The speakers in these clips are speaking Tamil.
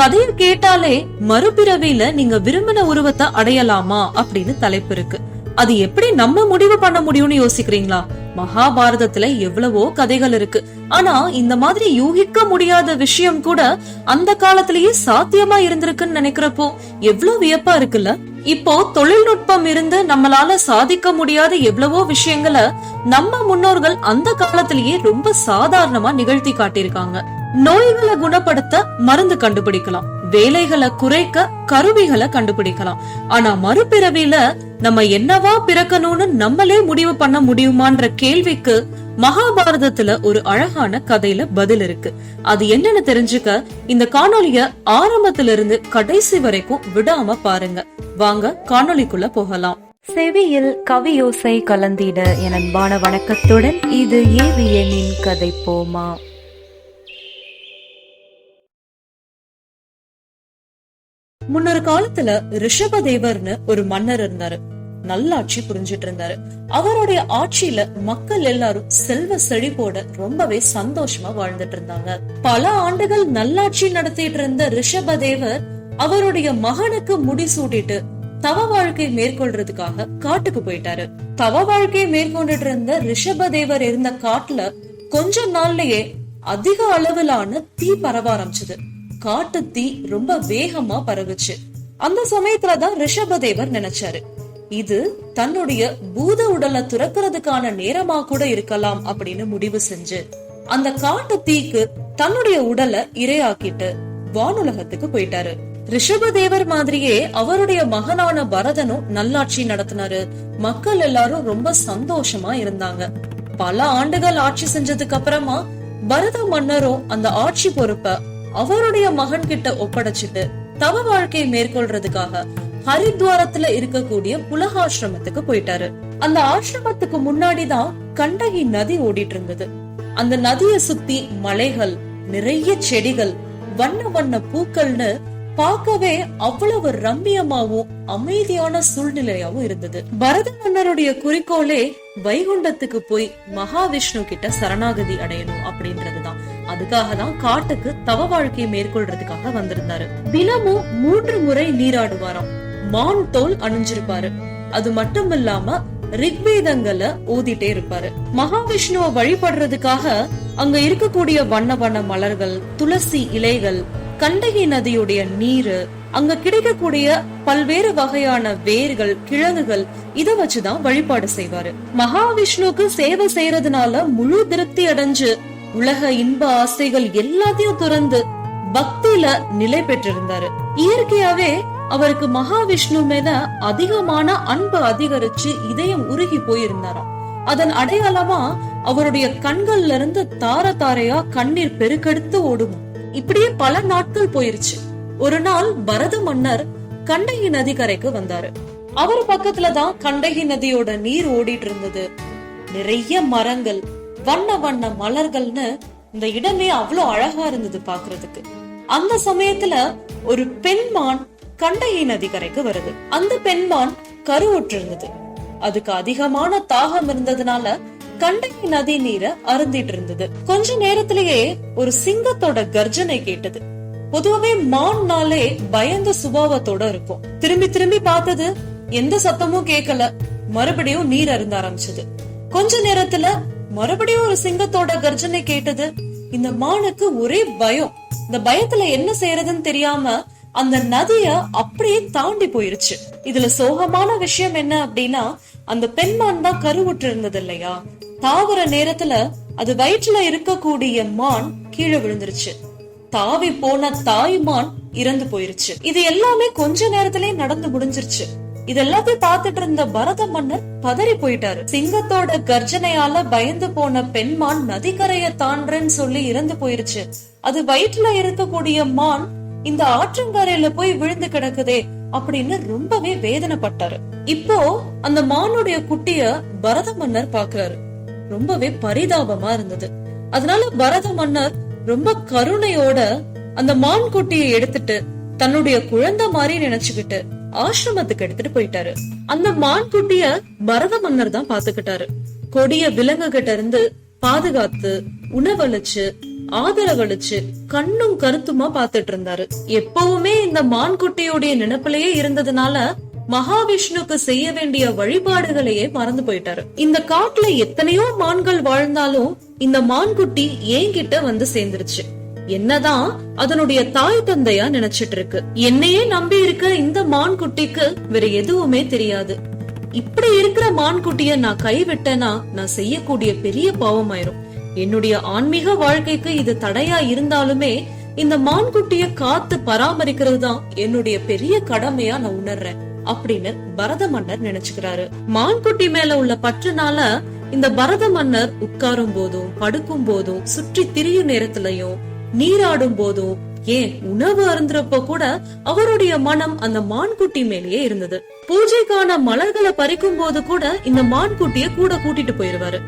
கதையை கேட்டாலே மறுபிறவியில நீங்க விரும்பின உருவத்தை அடையலாமா அப்படின்னு தலைப்பு இருக்கு. அது எப்படி நம்ம முடிவு பண்ண முடியும்னு யோசிக்கிறீங்களா? மகாபாரதத்துல எவ்வளவோ கதைகள் இருக்கு. ஆனா இந்த மாதிரி யூகிக்க முடியாத விஷயம் கூட அந்த காலத்திலேயே சாத்தியமா இருந்திருக்குன்னு நினைக்கிறப்போ எவ்வளவு வியப்பா இருக்குல்ல? இப்போ தொழில்நுட்பம் இருந்து நம்மளால சாதிக்க முடியாத எவ்வளவோ விஷயங்களை நம்ம முன்னோர்கள் அந்த காலத்திலேயே ரொம்ப சாதாரணமா நிகழ்த்தி காட்டியிருக்காங்க. நோய்களை குணப்படுத்த மருந்து கண்டுபிடிக்கலாம். வேலைகளை குறைக்க கருவிகளை கண்டுபிடிக்கலாம். ஆனா மறுபிறவியில நம்ம என்னவா பிறக்கணும்னு நம்மளே முடிவு பண்ண முடியுமான்ற கேள்விக்கு மகாபாரதத்துல ஒரு அழகான கதையில பதில் இருக்கு. அது என்னன்னு தெரிஞ்சுக்க இந்த காணொளிய ஆரம்பத்துல இருந்து கடைசி வரைக்கும் விடாம பாருங்க. வாங்க காணொளிக்குள்ள போகலாம். செவியில் கவியோசை கலந்திட என் அன்பான வணக்கத்துடன் இது ஏவியனின் கதை போமா. முன்னொரு காலத்துல ரிஷப தேவர்னு ஒரு மன்னர் இருந்தாரு. நல்லாட்சி புரிஞ்சிட்டு இருந்தாரு. அவருடைய ஆட்சியில மக்கள் எல்லாரும் செல்வ செழிப்போட ரொம்பவே சந்தோஷமா வாழ்ந்துட்டு இருந்தாங்க. பல ஆண்டுகள் நல்லாட்சி நடத்திட்டு இருந்த ரிஷப தேவர் அவருடைய மகனுக்கு முடிசூட்டிட்டு தவ வாழ்க்கை மேற்கொள்றதுக்காக காட்டுக்கு போயிட்டாரு. தவ வாழ்க்கை மேற்கொண்டுட்டு இருந்த ரிஷப தேவர் இருந்த காட்டுல கொஞ்ச நாள்லயே அதிக அளவிலான தீ பரவ ஆரம்பிச்சது. காட்டு தீ ரொம்ப வேகமா பரவுச்சு. அந்த சமயத்துலதான் ரிஷபதேவர் நினைச்சாரு. இது தன்னுடைய பூத உடலை துறக்கிறதுக்கான நேரமா கூட இருக்கலாம் அப்படின்னு முடிவு செஞ்சு அந்த காட்டு தீக்கு தன்னுடைய உடலை இரையாக்கிட்டு வானுலகத்துக்கு போயிட்டாரு. ரிஷபதேவர் மாதிரியே அவருடைய மகனான பரதனும் நல்லாட்சி நடத்தினாரு. மக்கள் எல்லாரும் ரொம்ப சந்தோஷமா இருந்தாங்க. பல ஆண்டுகள் ஆட்சி செஞ்சதுக்கு அப்புறமா பரத மன்னரும் அந்த ஆட்சி பொறுப்ப அவருடைய மகன் கிட்ட ஒப்படைச்சிட்டு தவ வாழ்க்கையை மேற்கொள்றதுக்காக ஹரித்வாரத்துல இருக்கக்கூடிய புலகாசிரமத்துக்கு போயிட்டாரு. அந்த ஆசிரமத்துக்கு முன்னாடிதான் கண்டகி நதி ஓடிட்டு இருந்தது அந்த நதியை சுத்தி மலைகள் நிறைய செடிகள் வண்ண வண்ண பூக்கள்னு பார்க்கவே அவ்வளவு ரம்மியமாவும் அமைதியான சூழ்நிலையாவும் இருந்தது. பரத மன்னருடைய குறிக்கோளே வைகுண்டத்துக்கு போய் மகாவிஷ்ணு கிட்ட சரணாகதி அடையணும் அப்படின்றதுதான். அதுக்காக தான் காட்டுக்கு தவ வாழ்க்கையை மேற்கொள்றதுக்காக வந்திருந்தாரு. தினமும் மூன்று முறை நீராடுவாராம். மான் தோல் அணிஞ்சிருப்பாரு. அது மட்டும் இல்லாம ரிக்வேதங்களை ஓதிட்டே இருப்பாரு. மகாவிஷ்ணுவ வழிபடுறதுக்காக அங்க இருக்கக்கூடிய வண்ண வண்ண மலர்கள் துளசி இலைகள் கண்டகி நதியுடைய நீரு அங்க கிடைக்கக்கூடிய பல்வேறு வகையான வேர்கள் கிழங்குகள் இத வச்சுதான் வழிபாடு செய்வாரு. மகாவிஷ்ணுவுக்கு சேவை செய்யறதுனால முழு திருப்தி அடைஞ்சு உலக இன்ப ஆசைகள் எல்லாத்தையும் துறந்து பக்தியில நிலை பெற்றிருந்தாரு. இயற்கையாவே அவருக்கு மகாவிஷ்ணு மேல அதிகமான அன்பு அதிகரிச்சு இதயம் உருகி போயிருந்தாராம். அதன் அடையாளமா அவருடைய கண்கள்ல இருந்து தார தாரையா கண்ணீர் பெருக்கெடுத்து ஓடும். இப்படியே பல நாட்கள் போயிருச்சு. ஒரு நாள் பரத மன்னர் கண்டகி நதி கரைக்கு வந்தாரு. அவர் பக்கத்துலதான் கண்டகி நதியோட நீர் ஓடிட்டு இருந்தது. நிறைய மரங்கள் வண்ண வண்ண மலர்கள்னு இந்த இடமே அவ்வளவு அழகா இருந்தது பாக்குறதுக்கு அந்த சமயத்துல ஒரு பெண்மான் கண்டகி நதி கரைக்கு வருது. அந்த பெண்மான் கருவுற்று இருந்தது. அதுக்கு அதிகமான தாகம் இருந்ததுனால கண்டகி நதி நீரை அருந்திட்டு இருந்தது. கொஞ்ச நேரத்திலேயே ஒரு சிங்கத்தோட கர்ஜனை கேட்டது. பொதுவாவே மான்னாலே பயந்த சுபாவத்தோட இருக்கும். திரும்பி திரும்பி பார்த்தது எந்த சத்தமும் கேட்கல. மறுபடியும் நீர் அருந்த ஆரம்பிச்சது. கொஞ்ச நேரத்துல மறுபடியும் ஒரு சிங்கத்தோட கர்ஜனை கேட்டது. இந்த மானுக்கு ஒரே பயம். இந்த பயத்துல என்ன செய்யறதுன்னு தெரியாம அந்த நதிய அப்படியே தாண்டி போயிருச்சு. இதுல சோகமான விஷயம் என்ன அப்படின்னா அந்த பெண்மான் தான் கருவுற்று இருந்தது இல்லையா? தாவர நேரத்துல அது வயிற்றுல இருக்கக்கூடிய மான் கீழே விழுந்துருச்சு. தாவி போன தாய்மான் இறந்து போயிருச்சு. இது எல்லாமே கொஞ்ச நேரத்திலே நடந்து முடிஞ்சிருச்சு. இது எல்லாத்தையும் பார்த்துட்டு இருந்த பரத மன்னர் பதறி போயிட்டாரு. சிங்கத்தோட கர்ஜனையால பயந்து போன பெண்மான் நதிக்கரைய தாண்டறேன்னு சொல்லி இறந்து போயிருச்சு. அது வயிற்றுல இருக்கக்கூடிய மான் இந்த ஆற்றங்கரையில போய் விழுந்து கிடக்குதே அப்படின்னு ரொம்பவே வேதனைப்பட்டாரு. இப்போ அந்த மானுடைய குட்டிய பரத மன்னர் பாக்குறாரு. ரொம்பவே பரிதாபமா இருந்தது. அதனால பரத மன்னர் ரொம்ப கருணையோட அந்த மான் குட்டியை எடுத்துட்டு தன்னுடைய குழந்தை மாதிரி நினைச்சுக்கிட்டு ஆசிரமத்துக்கு எடுத்துட்டு போயிட்டாரு. அந்த மான் குட்டிய பரத மன்னர் தான் பாத்துக்கிட்டாரு கொடிய விலங்கு கிட்ட இருந்து பாதுகாத்து உணவளிச்சு ஆதரவளிச்சு கண்ணும் கருத்துமா பாத்துட்டு இருந்தாரு. எப்பவுமே இந்த மான்குட்டியுடைய நினைப்பிலேயே இருந்ததுனால மகாவிஷ்ணுக்கு செய்ய வேண்டிய வழிபாடுகளையே மறந்து போயிட்டாரு. இந்த காட்டுல எத்தனையோ மான்கள் வாழ்ந்தாலும் இந்த மான்குட்டி என்கிட்ட வந்து சேர்ந்துருச்சு. என்னதான் அதனுடைய தாய் தந்தையா நினைச்சிட்டு இருக்கு என்னையே நம்பி இருக்க இந்த மான் குட்டிக்கு வேற எதுவுமே தெரியாது. இப்படி இருக்கிற மான் குட்டிய நான் கைவிட்டேனா நான் செய்யக்கூடிய பெரிய பாவமாயிரும். என்னுடைய ஆன்மீக வாழ்க்கைக்கு இது தடையா இருந்தாலுமே இந்த மான்குட்டிய காத்து பராமரிக்கிறது தான் என்னுடைய பெரிய கடமையா நான் உணர்றேன் அப்படின்னு பரத மன்னர் நினைச்சுக்கிறாரு. மான்குட்டி மேல உள்ள பற்றுனால இந்த பரத மன்னர் உட்காரும் போதும் படுக்கும் போதும் சுற்றி திரியும் நேரத்திலையும் நீராடும் போதோ ஏன் உணவு அருந்துறப்ப கூட அவருடைய மனம் அந்த மான்குட்டி மேலேயே இருந்தது. பூஜைக்கான மலர்களை பறிக்கும் போது கூட இந்த மான்குட்டிய கூட கூட்டிட்டு போயிருவாரு.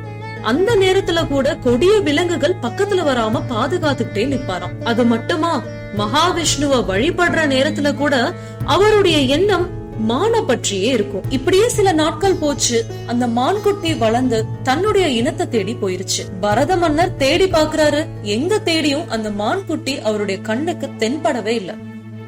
அந்த நேரத்துல கூட கொடிய விலங்குகள் பக்கத்துல வராம பாதுகாத்துக்கிட்டே நிப்பாராம். அது மட்டுமா மகாவிஷ்ணுவ வழிபடுற நேரத்துல கூட அவருடைய எண்ணம் மான பற்றியே இருக்கும். இப்படியே சில நாட்கள் போச்சு. அந்த மான்குட்டி வளர்ந்து தன்னுடைய இனத்தை தேடி போயிருச்சு. பரத மன்னர் தேடி பாக்குறாரு எங்க தேடியும் அந்த மான்குட்டி அவருடைய கண்ணுக்கு தென்படவே இல்ல.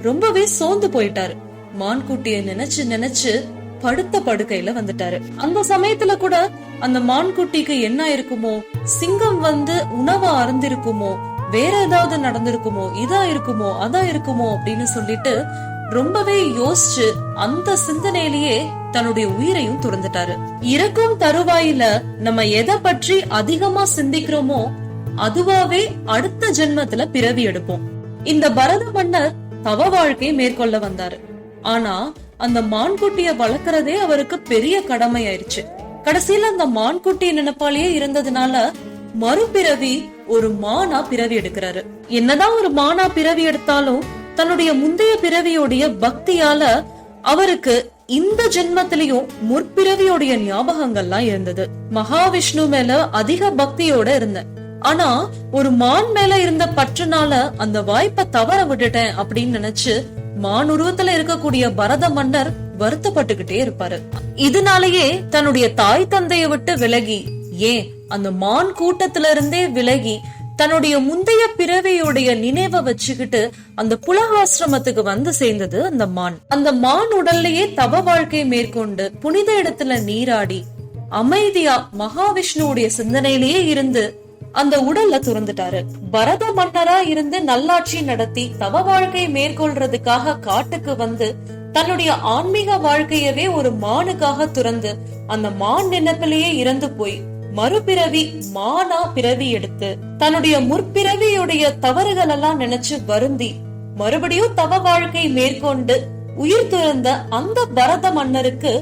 ரொம்பவே சோர்ந்து போயிட்டாரு. மான்குட்டிய நினைச்சு நினைச்சு படுத்த படுக்கையில வந்துட்டாரு. அந்த சமயத்துல கூட அந்த மான்குட்டிக்கு என்ன இருக்குமோ சிங்கம் வந்து உணவா அருந்திருக்குமோ? வேற ஏதாவது நடந்திருக்குமோ? இதா இருக்குமோ? அதா இருக்குமோ? அப்படின்னு சொல்லிட்டு ரொம்பவே யோசிச்சு அந்த சிந்தனையிலேயே தன்னுடைய உயிரையும் துறந்துட்டாரு. இறக்கும் தருவாயில நம்ம எதை பற்றி அதிகமா சிந்திக்கிறோமோ அதுவாவே அடுத்த ஜென்மத்துல பிறவி எடுப்போம். இந்த பரத மன்னர் தவ வாழ்க்கை மேற்கொள்ள வந்தாரு. ஆனா அந்த மான்குட்டிய வளர்க்கறதே அவருக்கு பெரிய கடமை ஆயிருச்சு கடைசியில அந்த மான்குட்டி நினைப்பாலேயே இருந்ததுனால மறுபிறவி ஒரு மானா பிறவி எடுக்கிறாரு. என்னதான் ஒரு மானா பிறவி எடுத்தாலும் தன்னுடைய முந்தைய பிறவியோடைய பக்தியால அவருக்கு இந்த ஜென்மத்திலையும் முற்பிறவியோடைய ஞாபகங்கள்லாம் இருந்தது. மகாவிஷ்ணு மேல அதிக பக்தியோட இருந்தேன். ஆனா ஒரு மான் மேல இருந்த பற்றுனால அந்த வாய்ப்பை தவற விட்டுட்டேன் அப்படின்னு நினைச்சு மான் உருவத்துல இருக்கக்கூடிய பரத மன்னர் வருத்தப்பட்டுகிட்டே இருப்பாரு. இதனாலேயே தன்னுடைய தாய் தந்தைய விட்டு விலகி ஏன் அந்த மான் கூட்டத்துல இருந்தே விலகி தன்னுடைய முந்தைய பிறவியுடைய நினைவை வச்சுக்கிட்டு அந்த புலகாசிரமத்துக்கு வந்து சேர்ந்தது அந்த மான். அந்த மான் உடல்லையே தவ வாழ்க்கை மேற்கொண்டு புனித இடத்துல நீராடி அமைதியா மகாவிஷ்ணுவுடைய சிந்தனையிலேயே இருந்து அந்த உடல்ல துறந்துட்டாரு. பரத மன்னரா இருந்து நல்லாட்சி நடத்தி தவ வாழ்க்கை மேற்கொள்றதுக்காக காட்டுக்கு வந்து தன்னுடைய ஆன்மீக வாழ்க்கையவே ஒரு மானுக்காக துறந்து அந்த மான் நினைப்பிலேயே இறந்து போய் மறுபிறவி மானா பிறவி எடுத்து தன்னுடைய முற்பிறவியுடைய தவறுகள் எல்லாம் நினைச்சு வருந்தி மறுபடியும் தவ வாழ்க்கை மேற்கொண்டு உயிர் துறந்த அந்த பரத மன்னருக்கு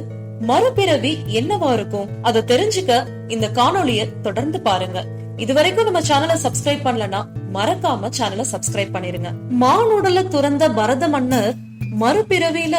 மறுபிறவி என்னவா இருக்கும்? அதை தெரிஞ்சுக்க இந்த காணொளிய தொடர்ந்து பாருங்க. இதுவரைக்கும் நம்ம சேனலை சப்ஸ்கிரைப் பண்ணலனா மறக்காம சேனலை சப்ஸ்கிரைப் பண்ணிருங்க. மானுடல துறந்த பரத மன்னர் மறுபிறவியில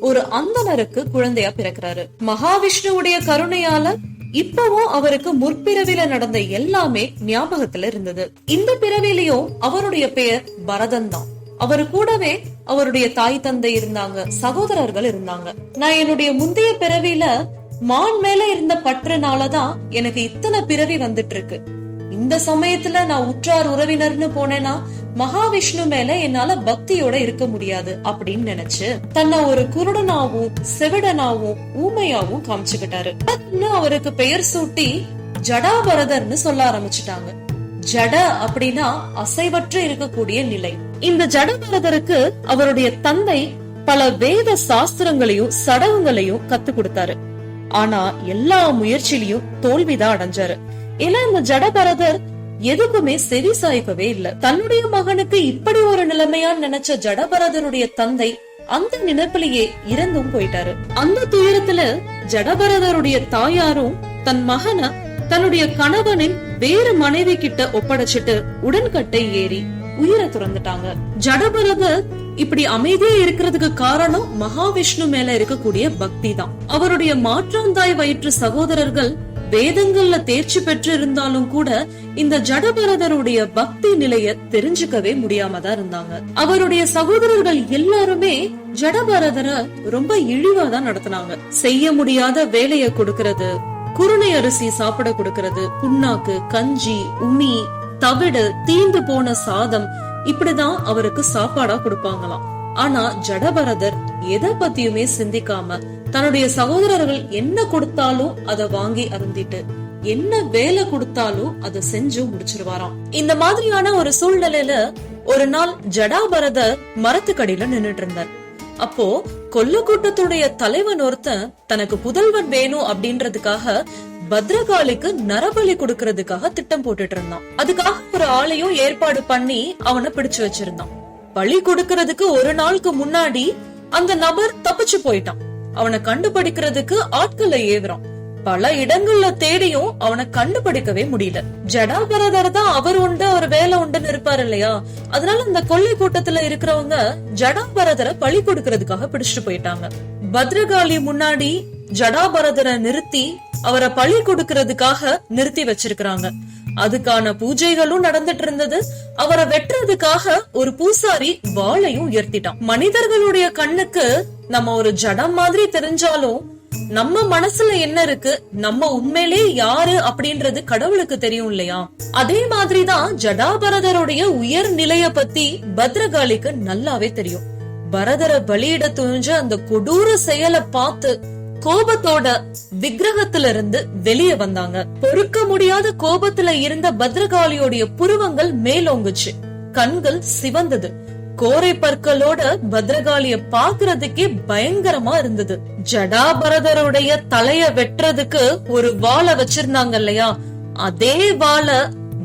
ஒரு அந்தனருக்கு குழந்தையா பிறக்கிறாரு. மகாவிஷ்ணுவுடைய கருணையால இப்பவும் அவருக்கு முற்பிறவில நடந்த எல்லாமே ஞாபகத்துல இருந்தது. இந்த பிறவிலையும் அவருடைய பெயர் பரதன் தான் அவர் கூடவே அவருடைய தாய் தந்தை இருந்தாங்க சகோதரர்கள் இருந்தாங்க. நான் என்னுடைய முந்தைய பிறவியில மான் மேல இருந்த பற்றுனாலதான் எனக்கு இத்தனை பிறவி வந்துட்டு இருக்கு. இந்த சமயத்துல நான் உற்றார் உறவினர்னு போனேன்னா மகாவிஷ்ணு மேல என்னால பக்தியோட இருக்க முடியாது அப்படின்னு நினைச்சு தன்னை ஒரு குருடனாவும் செவிடனாவும் ஊமையாவும் காமிச்சுக்கிட்டாரு. அவருக்கு பெயர் சூட்டி ஜடாபரதர்னு சொல்ல ஆரம்பிச்சுட்டாங்க. ஜட அப்படின்னா அசைவற்று இருக்கக்கூடிய நிலை. இந்த ஜடபரதருக்கு அவருடைய தந்தை பல வேத சாஸ்திரங்களையும் சடங்குகளையும் கத்து கொடுத்தாரு. ஆனா எல்லா முயற்சியிலையும் தோல்விதான் அடைஞ்சாரு. ஏன்னா இந்த ஜடபரதர் எதுக்குமே செவி சாய்க்கவே இல்ல. தன்னுடைய மகனுக்கு இப்படி ஒரு நிலைமையான்னு நினைச்ச ஜடபரதனுடைய தந்தை அந்த நினைப்பிலேயே இறந்தும் போயிட்டாரு. அந்த துயரத்துல ஜடபரதருடைய தாயாரும் தன் மகனை தன்னுடைய கணவனின் வேறு மனைவி கிட்ட ஒப்படைச்சிட்டு உடன்கட்டை ஏறி உயிரை துறந்துட்டாங்க. ஜடபரதர் இப்படி அமைதியா இருக்கிறதுக்கு காரணம் மகாவிஷ்ணு மேல இருக்கக்கூடிய பக்தி தான். அவருடைய மாற்றாந்தாய் வயிற்று சகோதரர்கள் வேதங்கள்ல தேர்ச்சி பெற்று இருந்தாலும் கூட இந்த ஜடபரதருடைய பக்தி நிலைய தெரிஞ்சுக்கவே முடியாம தான் இருந்தாங்க. அவருடைய சகோதரர்கள் எல்லாருமே ஜடபரதரை ரொம்ப இழிவா தான் நடத்தினாங்க. செய்ய முடியாத வேலைய கொடுக்கறது குருணை அரிசி சாப்பிட கொடுக்கறது புண்ணாக்கு கஞ்சி உமி தவிடு தீந்து போன சாதம் இப்படிதான் அவருக்கு சாப்பாடா கொடுப்பாங்களாம். ஆனா ஜடபரதர் எதை பத்தியுமே சிந்திக்காம தன்னுடைய சகோதரர்கள் என்ன கொடுத்தாலும் அதை வாங்கி அருந்திட்டு என்ன வேலை கொடுத்தாலும் அதை செஞ்சு முடிச்சிருவாராம். இந்த மாதிரியான ஒரு சூழ்நிலையில ஒரு நாள் ஜடாபரதர் மரத்துக்கடியில நின்னுட்டு இருந்தார் அப்போ கொல்ல கூட்டத்துடைய தலைவன் ஒருத்தன் தனக்கு புதல்வன் வேணும் அப்படின்றதுக்காக பத்ரகாளிக்கு நரபலி கொடுக்கறதுக்காக திட்டம் போட்டுட்டு இருந்தான். அதுக்காக ஒரு ஆளையும் ஏற்பாடு பண்ணி அவனை பிடிச்சு வச்சிருந்தான். பழி கொடுக்கறதுக்கு ஒரு நாளுக்கு முன்னாடி அந்த நபர் தப்பிச்சு போயிட்டான். அவனை கண்டுபிடிக்கிறதுக்கு ஆட்களை ஏவுறான். பல இடங்கள்ல தேடியும் அவனை கண்டுபிடிக்கவே முடியல. ஜடாபரதர் தான் அவர் உண்டு அவர் வேலை உண்டுன்னு இருப்பாரு இல்லையா? அதனால அந்த கொள்ளை கூட்டத்துல இருக்கிறவங்க ஜடாபரதரை பழி கொடுக்கறதுக்காக பிடிச்சிட்டு போயிட்டாங்க. பத்ரகாளி முன்னாடி ஜடாபரதரை நிறுத்தி அவரை பழி கொடுக்கறதுக்காக நிறுத்தி வச்சிருக்கிறாங்க. அதுக்கான பூஜைகளும் நடந்துட்டு இருந்தது அவரை வெட்டுறதுக்காக ஒரு பூசாரி வாளையும் உயர்த்திட்டான். மனிதர்களுடைய கண்ணுக்கு நம்ம ஒரு ஜடம் மாதிரி தெரிஞ்சாலும் நம்ம மனசுல என்ன இருக்கு? நம்ம உண்மையிலே யாரு அப்படின்றது கடவுளுக்கு தெரியும் இல்லையா? அதே மாதிரிதான் ஜடாபரதருடைய உயர் நிலைய பத்தி பத்ரகாளிக்கு நல்லாவே தெரியும். பரதரை பலியிட துணிஞ்ச அந்த கொடூர செயலை பார்த்து கோபத்தோட விக்கிரகத்துல இருந்து வெளியே வந்தாங்க. பொறுக்க முடியாத கோபத்துல இருந்த பத்ரகாளியோடைய புருவங்கள் மேலோங்குச்சு. கண்கள் சிவந்தது. கோரை பற்களோட பத்ரகாளிய பாக்குறதுக்கே பயங்கரமா இருந்தது. ஜடாபரதருடைய தலைய வெட்டுறதுக்கு ஒரு வாழை வச்சிருந்தாங்க இல்லையா? அதே வாழை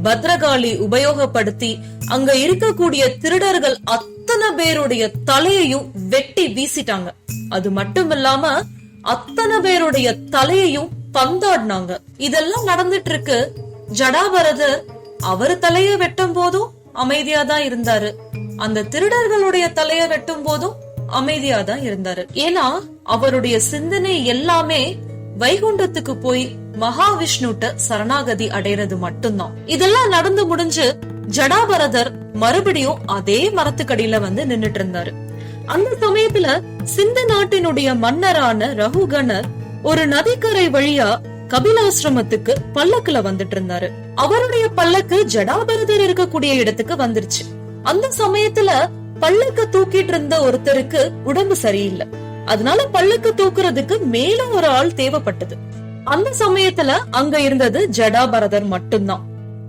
பத்ரகாளி உபயோகப்படுத்தி அங்க இருக்கக்கூடிய திருடர்கள் அத்தனை பேருடைய தலையையும் வெட்டி வீசிட்டாங்க. அது மட்டும் இல்லாம அத்தனை பேருடைய தலையையும் பந்தாடினாங்க. இதெல்லாம் நடந்துட்டு இருக்கு ஜடாபரதர் அவர் தலைய வெட்டும் போதும் அமைதியா தான் இருந்தாரு. அந்த திருடர்களுடைய தலைய வெட்டும் போதும் அமைதியா தான் இருந்தாரு. ஏன்னா அவருடைய சிந்தனை எல்லாமே வைகுண்டத்துக்கு போய் மகாவிஷ்ணுட்ட சரணாகதி அடைறது மட்டும்தான். இதெல்லாம் நடந்து முடிஞ்சு ஜடாபரதர் மறுபடியும் அதே மரத்துக்கடியில வந்து நின்னுட்டு இருந்தாரு. அந்த சமயத்துல சிந்த நாட்டினுடைய மன்னரான ரகுகணர் ஒரு நதிக்கரை வழியா கபிலாசிரமத்துக்கு பல்லக்குல வந்துட்டு இருந்தாரு. அவருடைய பல்லக்கு ஜடாபரதர் இருக்கக்கூடிய இடத்துக்கு வந்துருச்சு. அந்த சமயத்துல பல்லக்க தூக்கிட்டு இருந்த ஒருத்தருக்கு உடம்பு சரியில்லை. அதனால பல்லக்க தூக்குறதுக்கு மேலும் ஒரு ஆள் தேவைப்பட்டது. அந்த சமயத்துல அங்க இருந்தது ஜடாபரதர் மட்டும்தான்.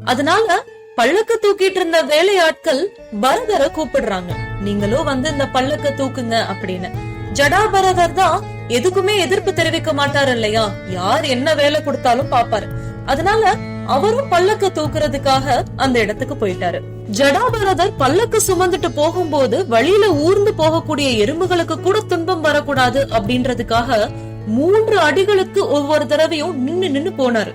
அதனால பல்லக்க தூக்கிட்டு இருந்த வேலையாட்கள் பரதரை கூப்பிடுறாங்க. நீங்களும் வந்து இந்த பல்லக்க தூக்குங்க அப்படின்னு. ஜடாபரதர் தான் எதுக்குமே எதிர்ப்பு தெரிவிக்க மாட்டாரு இல்லையா? யார் என்ன வேலை கொடுத்தாலும் பாப்பாரு அதனால அவரும் பல்லக்க தூக்குறதுக்காக அந்த இடத்துக்கு போயிட்டாரு. ஜடாபரதர் பல்லக்கு சுமந்துட்டு போகும்போது வழியில ஊர்ந்து போகக்கூடிய எறும்புகளுக்கு கூட துன்பம் வரக்கூடாது அப்படின்றதுக்காக மூன்று அடிகளுக்கு ஒவ்வொரு தடவையும் நின்னு நின்னு போனாரு.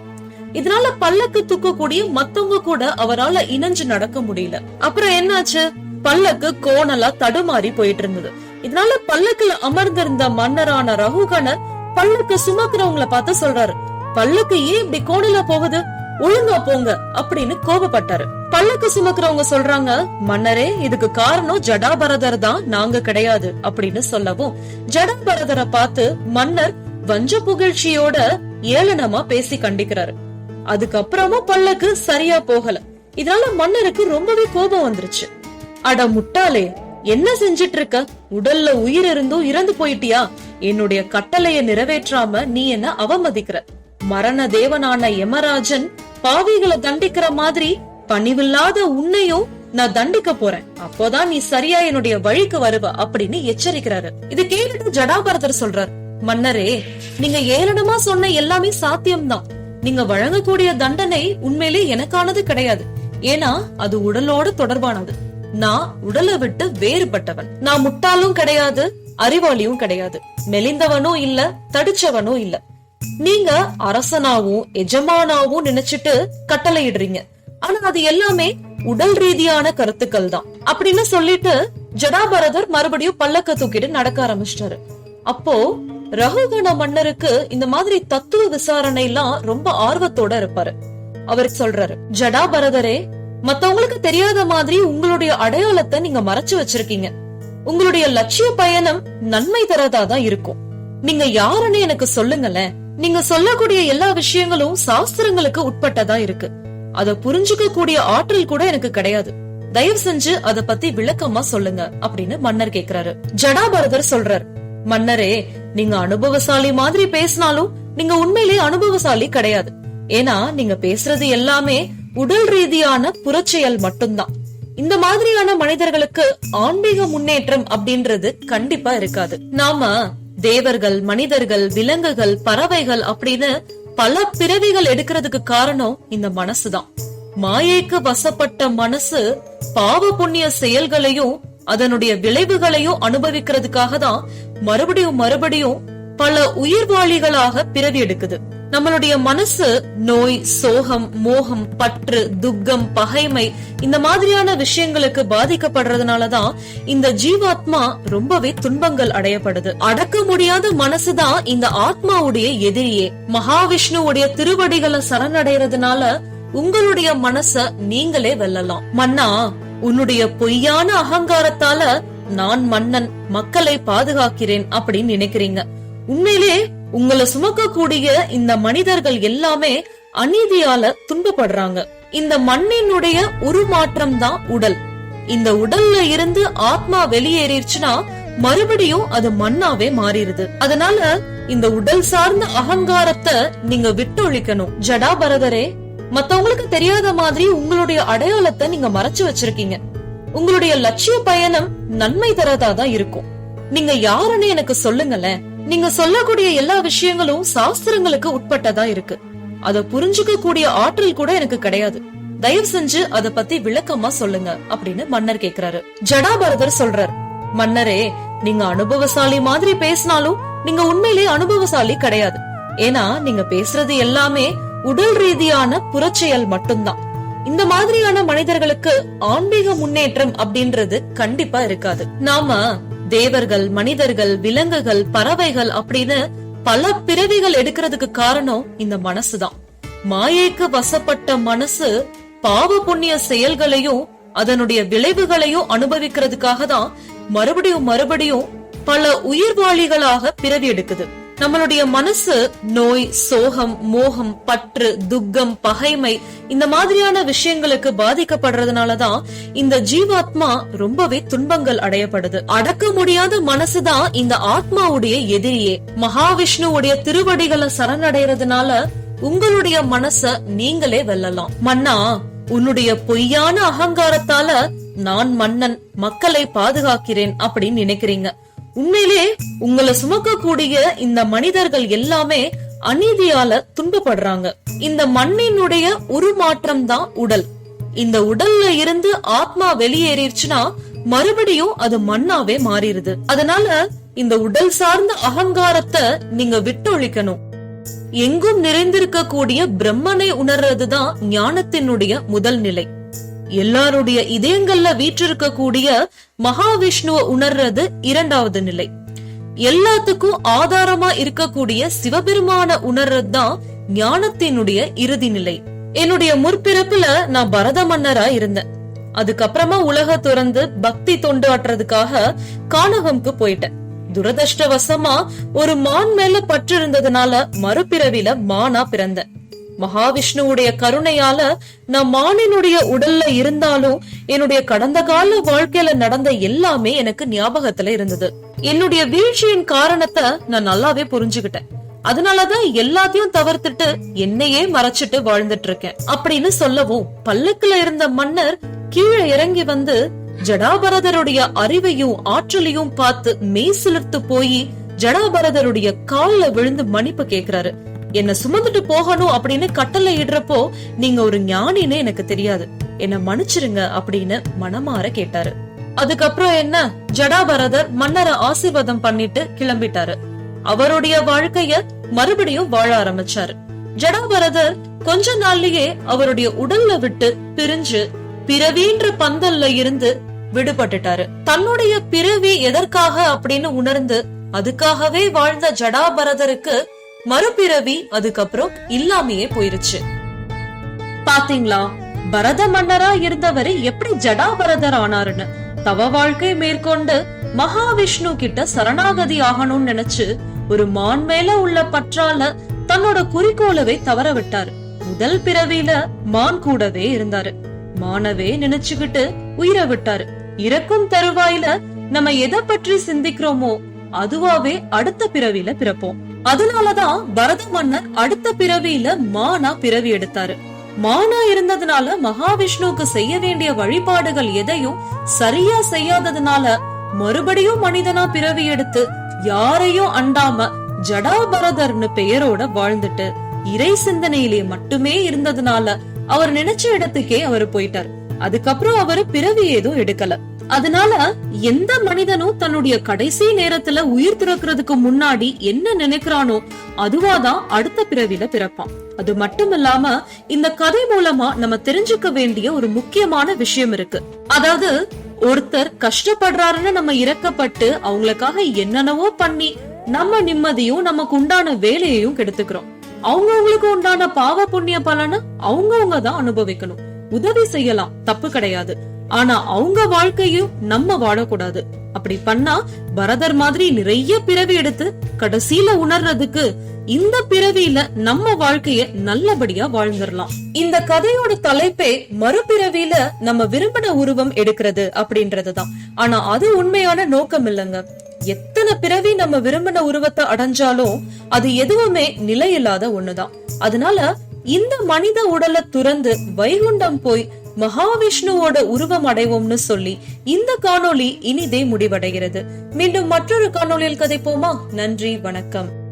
இதனால பல்லக்கு தூக்கக்கூடிய மத்தவங்க கூட அவரால இணைஞ்சு நடக்க முடியல. அப்புறம் என்னாச்சு? பல்லக்கு கோணலா தடுமாறி போயிட்டு இருந்தது இதனால பல்லக்குல அமர்ந்திருந்த மன்னரான ரகுகணர் பல்லக்கு சுமக்கிறவங்கள பார்த்து சொல்றாரு பல்லக்கு ஏன் இப்படி கோணலா போகுது? ஒழுங்கா போங்க அப்படின்னு கோபப்பட்டாரு. பல்லக்கு சுமக்கிறவங்க சொல்றாங்க மன்னரே இதுக்கு காரணம் ஜடாபரதர் தான் நாங்க கிடையாது அப்படின்னு சொல்லவும் ஜடாபரதரை பார்த்து மன்னர் வஞ்ச புகழ்ச்சியோட ஏளனமா பேசி கண்டிக்கிறாரு. அதுக்கப்புறமா பல்லக்கு சரியா போகல. இதனால மன்னருக்கு ரொம்பவே கோபம் வந்துருச்சு. அட முட்டாளே என்ன செஞ்சிட்டு இருக்க உடல்ல உயிர் இருந்தும் இறந்து போயிட்டியா? என்னுடைய கட்டளைய நிறைவேற்றாம நீ என்ன அவமதிக்கிற? மரண தேவனான யமராஜன் பாவிகளை தண்டிக்கிற மாதிரி பணிவில்லாத உன்னையும் நான் தண்டிக்க போறேன். அப்போதான் நீ சரியா என்னுடைய வழிக்கு வருவ அப்படின்னு எச்சரிக்கிறாரு. இது கேட்டுட்டு ஜடாபரதர் சொல்றாரு மன்னரே நீங்க ஏளனமா சொன்ன எல்லாமே சாத்தியம்தான். நீங்க வழங்கக்கூடிய தண்டனை உண்மையிலே எனக்கானது கிடையாது. ஏன்னா அது உடலோட தொடர்பானது. நான் உடலை விட்டு வேறுபட்டவன். நான் முட்டாளும் கிடையாது அறிவாளியும் கிடையாது. மெலிந்தவனும் இல்ல தடிச்சவனும் இல்ல. நீங்க அரசனாவும் எஜமானாவும் நினைச்சிட்டு கட்டளையிடுறீங்க. ஆனா அது எல்லாமே உடல் ரீதியான கருத்துக்கள் தான். அப்படின்னு சொல்லிட்டு ஜடாபரதர் மறுபடியும் பல்லக்க தூக்கிட்டு நடக்க ஆரம்பிச்சிட்டாரு. அப்போ ரகுகண மன்னருக்கு இந்த மாதிரி தத்துவ விசாரணை எல்லாம் ரொம்ப ஆர்வத்தோட இருப்பாரு. அவர் சொல்றாரு ஜடாபரதரே மத்தவங்களுக்கு தெரியாத மாதிரி உங்களுடைய அடையாளத்தை நீங்க மறைச்சு வச்சிருக்கீங்க. உங்களுடைய லட்சிய பயணம் நன்மை தரதா தான் இருக்கும். நீங்க யாருன்னு எனக்கு சொல்லுங்களேன். நீங்க சொல்லக்கூடிய எல்லா விஷயங்களும் சாஸ்திரங்களுக்கு உட்பட்டதா இருக்கு. அத புரிஞ்சுக்க கூடிய ஆற்றல் கூட எனக்கு கிடையாது. தயவு செஞ்சு அத பத்தி விளக்கமா சொல்லுங்க அப்படின்னு மன்னர் கேக்குறாரு. ஜடாபரதர் சொல்றார் மன்னரே நீங்க அனுபவசாலி மாதிரி பேசினாலும் நீங்க உண்மையிலேயே அனுபவசாலி கிடையாது. ஏன்னா நீங்க பேசுறது எல்லாமே உடல் ரீதியான புறச்செயல் மட்டும்தான். இந்த மாதிரியான மனிதர்களுக்கு ஆன்மீக முன்னேற்றம் அப்படின்றது கண்டிப்பா இருக்காது. நாம தேவர்கள் மனிதர்கள் விலங்குகள் பறவைகள் அப்படின்னு பல பிறவிகள் எடுக்கிறதுக்கு காரணம் இந்த மனசுதான். மாயைக்கு வசப்பட்ட மனசு பாவ புண்ணிய செயல்களையும் அதனுடைய விளைவுகளையும் அனுபவிக்கிறதுக்காக தான் மறுபடியும் மறுபடியும் பல உயிர்வாளிகளாக பிறவி எடுக்குது. நம்மளுடைய மனசு நோய் சோகம் மோகம் பற்று துக்கம் பகைமை இந்த மாதிரியான விஷயங்களுக்கு பாதிக்கப்படுறதுனாலதான் இந்த ஜீவாத்மா ரொம்பவே துன்பங்கள் அடையப்படுது. அடக்க முடியாத மனசுதான் இந்த ஆத்மாவுடைய எதிரியே. மகாவிஷ்ணுவுடைய திருவடிகளை சரணடைறதுனால உங்களுடைய மனச நீங்களே வெல்லலாம். மன்னா உன்னுடைய பொய்யான அகங்காரத்தால நான் மன்னன் மக்களை பாதுகாக்கிறேன் அப்படின்னு நினைக்கிறீங்க. உண்மையிலே உங்களை சுமக்கக்கூடிய இந்த மனிதர்கள் எல்லாமே அநீதியால துன்பப்படுறாங்க. இந்த மண்ணினுடைய உருமாற்றம் தான் உடல். இந்த உடல்ல இருந்து ஆத்மா வெளியேறிடுச்சுன்னா மறுபடியும் அது மண்ணாவே மாறிடுது. அதனால இந்த உடல் சார்ந்த அகங்காரத்தை நீங்க விட்டொழிக்கணும். ஜடாபரதரே மத்தவங்களுக்கு தெரியாத மாதிரி உங்களுடைய அடையாளத்தை நீங்க மறைச்சு வச்சிருக்கீங்க. உங்களுடைய லட்சிய பயணம் நன்மை தரதா தான் இருக்கும். நீங்க யாருன்னு எனக்கு சொல்லுங்களேன். நீங்க சொல்லக்கூடிய எல்லா விஷயங்களும் சாஸ்திரங்களுக்கு உட்பட்டதா இருக்கு. அத புரிஞ்சுக்க கூடிய ஆற்றல் கூட எனக்கு கிடையாது. தயவு செஞ்சு அத பத்தி விளக்கமா சொல்லுங்க அப்படின்னு மன்னர் கேக்குறாரு. ஜடாபரதர் சொல்றார் மன்னரே நீங்க அனுபவசாலி மாதிரி பேசினாலும் நீங்க உண்மையிலேயே அனுபவசாலி கிடையாது. ஏன்னா நீங்க பேசுறது எல்லாமே உடல் ரீதியான புறச்செயல் மட்டும்தான். இந்த மாதிரியான மனிதர்களுக்கு ஆன்மீக முன்னேற்றம் அப்படின்றது கண்டிப்பா இருக்காது. நாம தேவர்கள் மனிதர்கள் விலங்குகள் பறவைகள் அப்படின்னு பல பிறவிகள் எடுக்கிறதுக்கு காரணம் இந்த மனசுதான். மாயைக்கு வசப்பட்ட மனசு பாவ புண்ணிய செயல்களையும் அதனுடைய விளைவுகளையும் அனுபவிக்கிறதுக்காக தான் மறுபடியும் மறுபடியும் பல உயிர்வாளிகளாக பிறவி எடுக்குது. நம்மளுடைய மனசு நோய் சோகம் மோகம் பற்று துக்கம் பகைமை இந்த மாதிரியான விஷயங்களுக்கு பாதிக்கப்படுறதுனாலதான் இந்த ஜீவாத்மா ரொம்பவே துன்பங்கள் அடையப்படுது. அடக்க முடியாத மனசுதான் இந்த ஆத்மாவுடைய எதிரியே. மகாவிஷ்ணுவுடைய திருவடிகளை சரணடைறதுனால உங்களுடைய மனச நீங்களே வெல்லலாம். மன்னா உன்னுடைய பொய்யான அகங்காரத்தால நான் மன்னன் மக்களை பாதுகாக்கிறேன் அப்படின்னு நினைக்கிறீங்க. உண்மையிலே உங்களை சுமக்கக்கூடிய இந்த மனிதர்கள் எல்லாமே அநீதியால துன்பப்படுறாங்க. இந்த மண்ணினுடைய உருமாற்றம் தான் உடல். இந்த உடல்ல இருந்து ஆத்மா வெளியேறிடுச்சுன்னா மறுபடியும் அது மண்ணாவே மாறிடுது. அதனால இந்த உடல் சார்ந்த அகங்காரத்தை நீங்க விட்டொழிக்கணும். எங்கும் நிறைந்திருக்கக்கூடிய பிரம்மனை உணர்றதுதான் ஞானத்தினுடைய முதல் நிலை. எல்லாருடைய இதயங்கள்ல வீற்றிருக்கக்கூடிய மகாவிஷ்ணுவ உணர்றது இரண்டாவது நிலை. எல்லாத்துக்கும் ஆதாரமா இருக்கக்கூடிய சிவபெருமான உணர்றது தான் ஞானத்தினுடைய இறுதி நிலை. என்னுடைய முற்பிறப்புல நான் பரத மன்னரா இருந்தேன். அதுக்கப்புறமா உலக துறந்து பக்தி தொண்டு ஆட்டுறதுக்காக கானகம்க்கு போயிட்டேன். துரதிருஷ்டவசமா ஒரு மான் மேல பற்று இருந்ததுனால மறுபிறவில மானா பிறந்தேன். மகாவிஷ்ணுவுடைய கருணையால நான் மானினுடைய உடல்ல இருந்தாலும் என்னுடைய கடந்த கால வாழ்க்கையில நடந்த எல்லாமே எனக்கு ஞாபகத்துல இருந்தது. என்னுடைய வீழ்ச்சியின் காரணத்தை நான் நல்லாவே புரிஞ்சுகிட்டேன். அதனாலதான் எல்லாத்தையும் தவிர்த்துட்டு என்னையே மறைச்சிட்டு வாழ்ந்துட்டு இருக்கேன் அப்படின்னு சொல்லவும் பல்லக்குல இருந்த மன்னர் கீழே இறங்கி வந்து ஜடாபரதருடைய அறிவையும் ஆற்றலையும் பார்த்து மெய் சிலிர்த்து போய் ஜடாபரதருடைய கால்ல விழுந்து மன்னிப்பு கேக்குறாரு. என்ன சுமந்துட்டு போகணும் அப்படின்னு கட்டளை இடுறப்போ நீங்க ஒரு ஞானின்னு எனக்கு தெரியாது. என்ன மன்னிச்சிருங்க அப்படின்னு மனமாற கேட்டாரு. அதுக்கப்புறம் என்ன? ஜடாபரதர் மன்னரை ஆசீர்வாதம் பண்ணிட்டு கிளம்பிட்டாரு. அவருடைய வாழ்க்கைய மறுபடியும் வாழ ஆரம்பிச்சாரு. ஜடாபரதர் கொஞ்ச நாள்லயே அவருடைய உடல்ல விட்டு பிரிஞ்சு பிறவின்ற பந்தல்ல இருந்து விடுபட்டுட்டாரு. தன்னுடைய பிறவி எதற்காக அப்படின்னு உணர்ந்து அதுக்காகவே வாழ்ந்த ஜடாபரதருக்கு மறுபிறவி அதுக்கப்புறம் இல்லாமையே போயிருச்சு. பாத்தீங்களா? பரத மன்னரா இருந்தவரு எப்படி ஜடாபரதர் ஆனாருன்னு. தவ வாழ்க்கை மேற்கொண்டு மகாவிஷ்ணு கிட்ட சரணாகதி ஆகணும்னு நினைச்சு ஒரு மான் மேல உள்ள பற்றால தன்னோட குறிக்கோளவை தவற விட்டாரு. முதல் பிறவியில மான் கூடவே இருந்தாரு. மானவே நினைச்சுக்கிட்டு உயிரை விட்டாரு. இறக்கும் தருவாயில நம்ம எதை பற்றி சிந்திக்கிறோமோ அதுவாவே அடுத்த பிறவியில பிறப்போம். அதனாலதான் பரத மன்னர் அடுத்த பிறவியில மானா பிறவி எடுத்தாரு. மானா இருந்ததுனால மகாவிஷ்ணுவுக்கு செய்ய வேண்டிய வழிபாடுகள் எதையும் சரியா செய்யாததுனால மறுபடியும் மனிதனா பிறவி எடுத்து யாரையும் அண்டாம ஜடாபரதர்னு பெயரோட வாழ்ந்துட்டு இறை சிந்தனையிலே மட்டுமே இருந்ததுனால அவர் நினைச்ச இடத்துக்கே அவர் போயிட்டார். அதுக்கப்புறம் அவரு பிறவி ஏதும் எடுக்கல. அதனால எந்த மனிதனும் தன்னுடைய கடைசி நேரத்துல உயிர் திறக்கிறதுக்கு முன்னாடி என்ன நினைக்கிறானோ அதுவாதான் அடுத்த பிறவில பிறப்பான். அது மட்டும் இல்லாம இந்த கதை மூலமா நம்ம தெரிஞ்சுக்க வேண்டிய ஒரு முக்கியமான விஷயம் இருக்கு. அதாவது ஒருத்தர் கஷ்டப்படுறாருன்னு நம்ம இறக்கப்பட்டு அவங்களுக்காக என்னென்னவோ பண்ணி நம்ம நிம்மதியும் நமக்கு உண்டான வேலையையும் கெடுத்துக்கிறோம். அவங்கவுங்களுக்கு உண்டான பாவ புண்ணிய பலனை அவங்கவுங்க தான் அனுபவிக்கணும். உதவி செய்யலாம் தப்பு கிடையாது. ஆனா அவங்க வாழ்க்கையும் நம்ம வாழக்கூடாது. அப்படி பண்ணா பரதர் மாதிரி நிறைய பிறவி எடுத்து கடைசியில உணர்றதுக்கு இந்த பிறவியில நம்ம வாழ்க்கைய நல்லபடியா வாழ்ந்துடலாம். இந்த கதையோட தலைப்பே மறுபிறவியில நம்ம விரும்பின உருவம் எடுக்கிறது அப்படின்றதுதான். ஆனா அது உண்மையான நோக்கம் இல்லைங்க. எத்தனை பிறவி நம்ம விரும்பின உருவத்தை அடைஞ்சாலும் அது எதுவுமே நிலையில்லாத ஒண்ணுதான். அதனால இந்த மனித உடலை துறந்து வைகுண்டம் போய் மகாவிஷ்ணுவோட உருவம் அடைவோம்னு சொல்லி இந்த காணொளி இனிதே முடிவடைகிறது. மீண்டும் மற்றொரு காணொளியில் கதைப்போமா? நன்றி வணக்கம்.